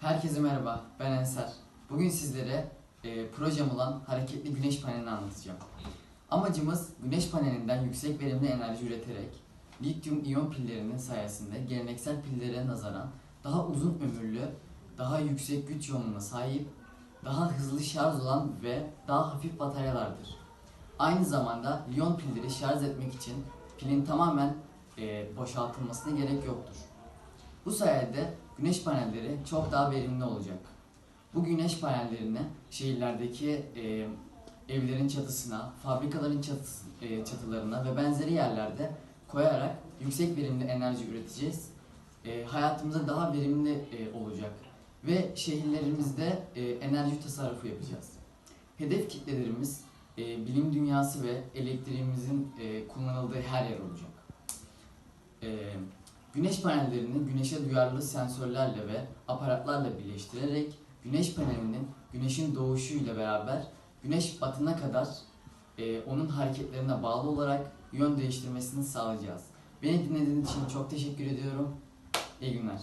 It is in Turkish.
Herkese merhaba, ben Ensar. Bugün sizlere e, projem olan hareketli güneş panelini anlatacağım. Amacımız güneş panelinden yüksek verimli enerji üreterek lityum iyon pillerinin sayesinde geleneksel pillere nazaran daha uzun ömürlü, daha yüksek güç yoğunluğuna sahip, daha hızlı şarj olan ve daha hafif bataryalardır. Aynı zamanda liyon pilleri şarj etmek için pilin tamamen e, boşaltılmasına gerek yoktur. Bu sayede güneş panelleri çok daha verimli olacak. Bu güneş panellerini şehirlerdeki e, evlerin çatısına, fabrikaların çatısı, e, çatılarına ve benzeri yerlerde koyarak yüksek verimli enerji üreteceğiz. E, hayatımıza daha verimli e, olacak ve şehirlerimizde e, enerji tasarrufu yapacağız. Hedef kitlelerimiz e, bilim dünyası ve elektriğimizin e, kullanıldığı her yer olacak. E, Güneş panellerini güneşe duyarlı sensörlerle ve aparatlarla birleştirerek güneş panelinin güneşin doğuşuyla beraber güneş batına kadar e, onun hareketlerine bağlı olarak yön değiştirmesini sağlayacağız. Beni dinlediğiniz için çok teşekkür ediyorum. İyi günler.